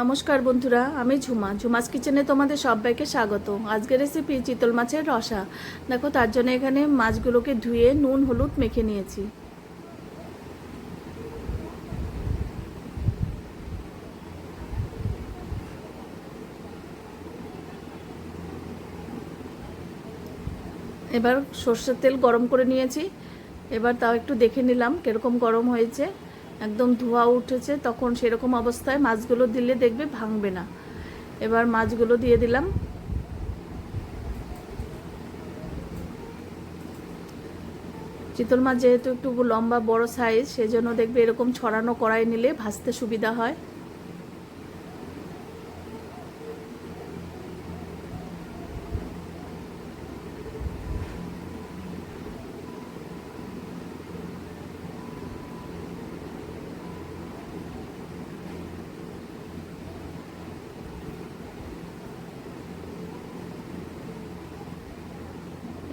নমস্কার বন্ধুরা, আমি ঝুমা। ঝুমাস কিচেনে তোমাদের সবাইকে স্বাগত আজকের রেসিপি চিতল মাছের রসা। দেখো, তার জন্য এখানে মাছগুলোকে ধুয়ে নুন, হলুদ মেখে নিয়েছি। এবার সর্ষের তেল গরম করে নিয়েছি। এবার তাও একটু দেখে নিলাম কীরকম গরম হয়েছে। একদম ধোয়া উঠেছে, তখন সেরকম অবস্থায় মাছগুলো দিলে দেখবে ভাঙবে না। এবার মাছগুলো দিয়ে দিলাম। চিতল মাছ যেহেতু একটু লম্বা, বড় সাইজ সেজন্য দেখবে এরকম ছড়ানো কড়াই নিলে ভাজতে সুবিধা হয়।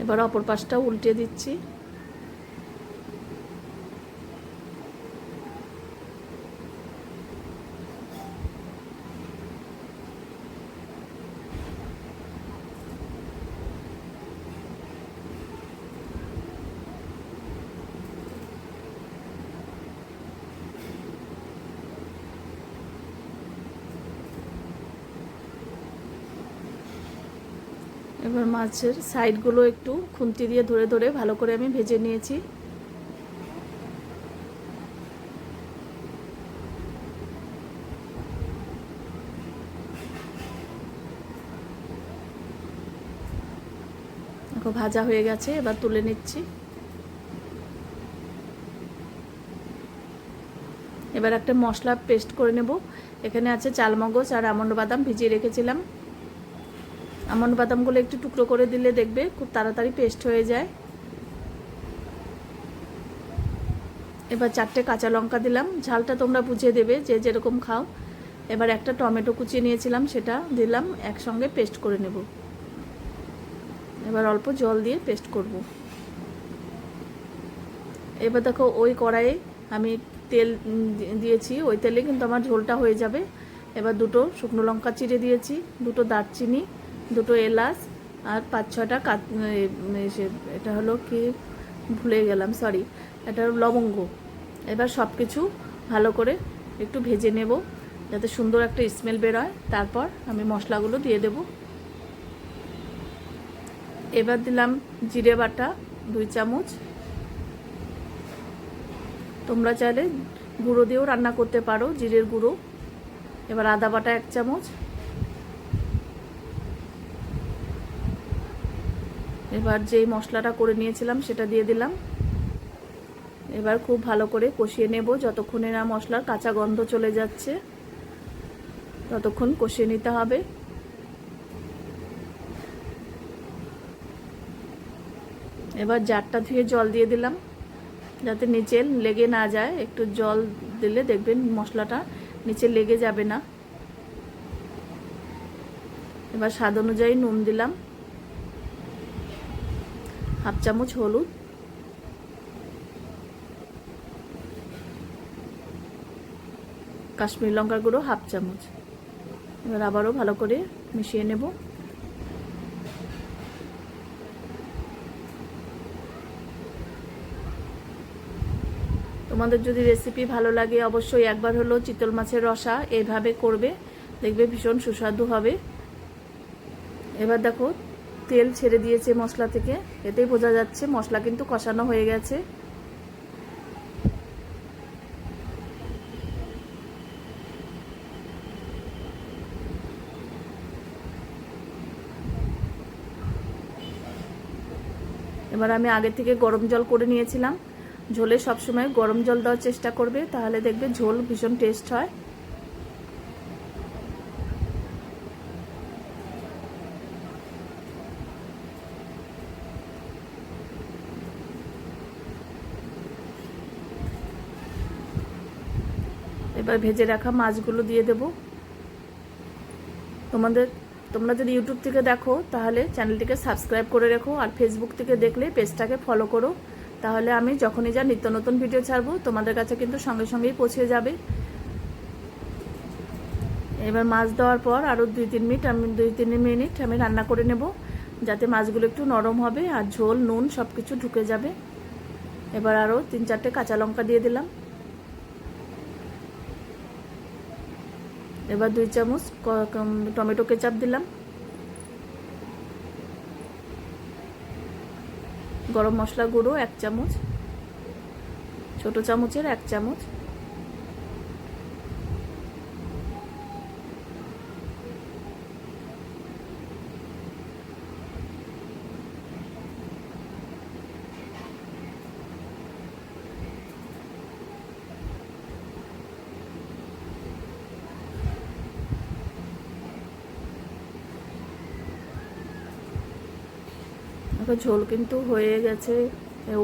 এবার অপর পাশটা উল্টে দিচ্ছি। এবার মাছের সাইডগুলো একটু খুন্তি দিয়ে ধরে ধরে ভালো করে আমি ভেজে নিয়েছি। দেখো, ভাজা হয়ে গেছে, এবার তুলে নিচ্ছি। এবার একটা মশলা পেস্ট করে নেব। এখানে আছে চালমগজ আর আমন্ড বাদাম ভিজিয়ে রেখেছিলাম। আমন্ড বাদামগুলো একটু টুকরো করে দিলে দেখবে খুব তাড়াতাড়ি পেস্ট হয়ে যায়। এবার চারটে কাঁচা লঙ্কা দিলাম। ঝালটা তোমরা বুঝিয়ে দেবে যে যেরকম খাও। এবার একটা টমেটো কুচিয়ে নিয়েছিলাম, সেটা দিলাম, একসঙ্গে পেস্ট করে নেব। এবার অল্প জল দিয়ে পেস্ট করব। এবার দেখো ওই কড়াইয়ে আমি তেল দিয়েছি, ওই তেলে কিন্তু আমার ঝোলটা হয়ে যাবে। এবার দুটো শুকনো লঙ্কা চিড়ে দিয়েছি, দুটো দারচিনি দুটো এলাচ আর পাঁচ ছটা কাত এটা হলো কি? ভুলে গেলাম সরি এটা লবঙ্গ। এবার সব কিছু ভালো করে একটু ভেজে নেব, যাতে সুন্দর একটা স্মেল বেরোয়। তারপর আমি মশলাগুলো দিয়ে দেব। এবার দিলাম জিরে বাটা, দুই চামচ। তোমরা চাইলে গুঁড়ো দিয়েও রান্না করতে পারো, জিরের গুঁড়ো। এবার আদা বাটা এক চামচ। এবার যেই মশলাটা করে নিয়েছিলাম সেটা দিয়ে দিলাম। এবার খুব ভালো করে কষিয়ে নেব যতক্ষণে না মশলার কাঁচা গন্ধ চলে যাচ্ছে, ততক্ষণ কষিয়ে নিতে হবে। এবার জারটা ধুয়ে জল দিয়ে দিলাম, যাতে নিচে লেগে না যায়। একটু জল দিলে দেখবেন মশলাটা নিচে লেগে যাবে না। এবার স্বাদ অনুযায়ী নুন দিলাম। হাফ চামচ হলুদ। কাশ্মীর লঙ্কার গুঁড়ো হাফ চামচ। এবার আবারও ভালো করে মিশিয়ে নেব। তোমাদের যদি রেসিপি ভালো লাগে, অবশ্যই একবার হলো চিতল মাছের রসা এইভাবে করবে। দেখবে ভীষণ সুস্বাদু হবে। এবার দেখো তেল ছেড়ে দিয়েছে মশলা থেকে। এতেই বোঝা যাচ্ছে মশলা কিন্তু কষানো হয়ে গেছে। এবার আমি আগে থেকে গরম জল করে নিয়েছিলাম। ঝোলে সবসময় গরম জল দেওয়ার চেষ্টা করবে, তাহলে দেখবে ঝোল ভীষণ টেস্ট হয়। ভেজে রাখা মাছগুলো দিয়ে দেব। তোমাদের, তোমরা যদি ইউটিউব থেকে দেখো, তাহলে চ্যানেলটিকে সাবস্ক্রাইব করে রেখো আর ফেসবুক থেকে দেখলে পেজটাকে ফলো করো। তাহলে আমি যখনই যা নিত্য নতুন ভিডিও ছাড়বো, তোমাদের কাছে কিন্তু সঙ্গে সঙ্গেই পৌঁছে যাবে। এবার মাছ দেওয়ার পর আরও দুই তিন মিনিট, আমি দুই তিন মিনিট আমি রান্না করে নেব, যাতে মাছগুলো একটু নরম হবে আর ঝোল, নুন সব কিছু ঢুকে যাবে। এবার আরও তিন চারটে কাঁচা লঙ্কা দিয়ে দিলাম। এবার দুই চামচ টমেটো কেচাপ দিলাম। গরম মশলা গুঁড়ো এক চামচ, ছোট চামচের এক চামচ। দেখো ঝোল কিন্তু হয়ে গেছে।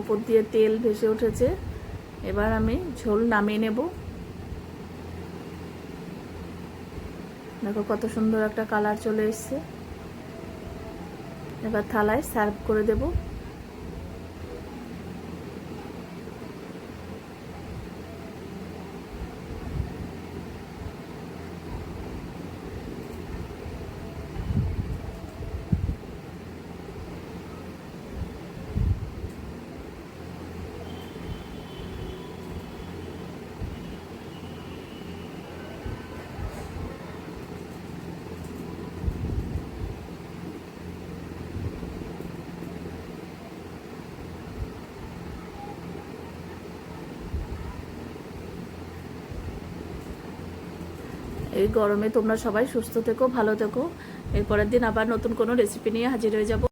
উপর দিয়ে তেল ভেসে উঠেছে। এবার আমি ঝোল নামিয়ে নেব। দেখো কত সুন্দর একটা কালার চলে এসছে। এবার থালায় সার্ভ করে দেব। এই গরমে তোমরা সবাই সুস্থ থেকো, ভালো থেকো। এরপরের দিন আবার নতুন কোনো রেসিপি নিয়ে হাজির হয়ে যাব।